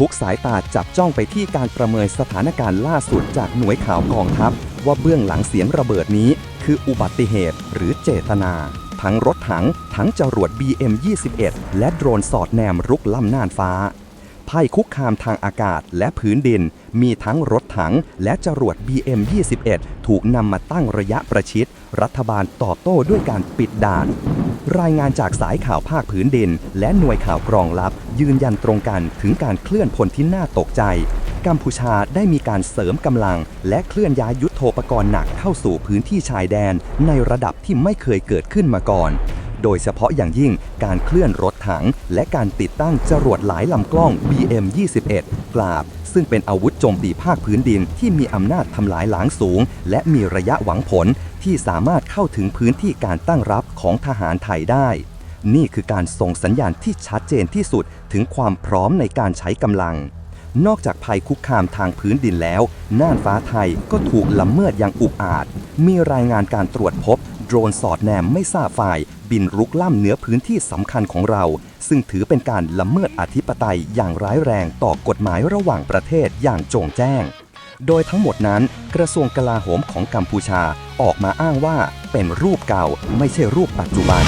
ทุกสายตาจับจ้องไปที่การประเมินสถานการณ์ล่าสุดจากหน่วยข่าวกองทัพ ว่าเบื้องหลังเสียงระเบิดนี้ คืออุบัติเหตุหรือเจตนา ทั้งรถถัง ทั้งจรวด BM-21 และโดรนสอดแนมรุกล่ำน่านฟ้า ภัยคุกคามทางอากาศและพื้นดิน มีทั้งรถถังและจรวด BM-21 ถูกนำมาตั้งระยะประชิด รัฐบาลตอบโต้ด้วยการปิดด่าน รายงานจากสายข่าวภาคพื้นดิน และหน่วยข่าวกรองลับ ยืนยันตรงกันถึงการเคลื่อนพลที่น่าตกใจ กัมพูชาได้มีการเสริมกำลัง และเคลื่อนย้ายยุทโธปกรณ์หนักเข้าสู่พื้นที่ชายแดน ในระดับที่ไม่เคยเกิดขึ้นมาก่อน โดยเฉพาะอย่างยิ่งการเคลื่อนรถถัง และการติดตั้งจรวดหลายลำกล้อง BM-21 กราบ ซึ่งเป็นอาวุธโจมตีภาคพื้นดินที่มีอำนาจทำลายหลางสูง และมีระยะหวังผลที่สามารถเข้าถึงพื้นที่การตั้งรับของทหารไทยได้ นี่คือการส่งสัญญาณที่ชัดเจนที่สุดถึงความพร้อมในการใช้กำลังนอกจากภัยคุกคามทางพื้นดินแล้ว น่านฟ้าไทยก็ถูกละเมิดอย่างอุกอาจ มีรายงานการตรวจพบ โดรนสอดแนมไม่ทราบฝ่าย บินรุกล่ำเหนือพื้นที่สำคัญของเรา ซึ่งถือเป็นการละเมิดอธิปไตยอย่างร้ายแรงต่อกฎหมายระหว่างประเทศอย่างโจงแจ้ง โดยทั้งหมดนั้น กระทรวงกลาโหมของกัมพูชาออกมาอ้างว่าเป็นรูปเก่าไม่ใช่รูปปัจจุบัน